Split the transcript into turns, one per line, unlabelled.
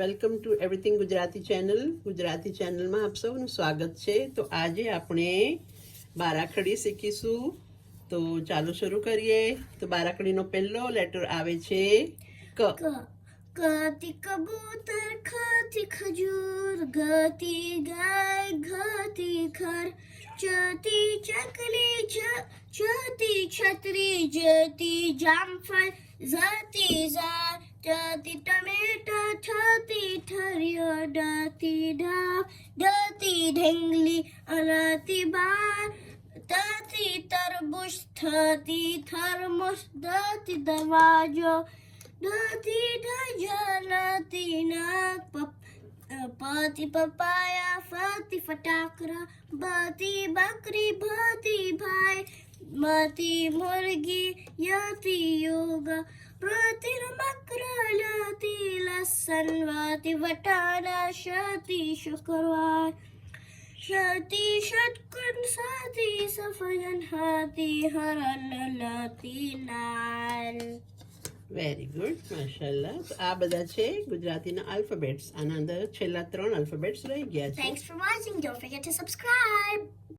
Welcome to everything Gujarati channel. Gujarati ચેનલમાં આપ સૌનું સ્વાગત છે. તો આજે આપણે બારાખડી શીખીશું. તો ચાલો શરૂ કરીએ. તો બારાખડીનો પહેલો લેટર આવે છે ક.
કતી કબૂતર ખાતી ખજૂર, ગતિ ગાય ઘતી ખર. જતી ચકલી જતી છત્રી, જતી જામફળ, જતી ઝાડ, જતી ઠરિયો ડતી ડાબ ડતી ઢેંગલી અરતી બાર તતી તરબૂચ થતી થર્મોસ દતી દરવાજો દતી ઢજનતી નાક પપ પતિ પપાયા ફતી ફટાકડા બતી બકરી ભતી ભાઈ મતી મુરગી યતી યોગા પ્રતિર મકરલતી લસન વટાના શતિ શુક્રવાર શતી શતકુન સાતી સફયન હાતિ હરણ લતી લાલ.
વેરી ગુડ માશાલ્લાહ આ બધા છે ગુજરાતીના આલ્ફાબેટ્સ આના અંદર છેલ્લા ત્રણ આલ્ફાબેટ્સ રહી ગયા છે.
Thanks for watching don't forget to subscribe.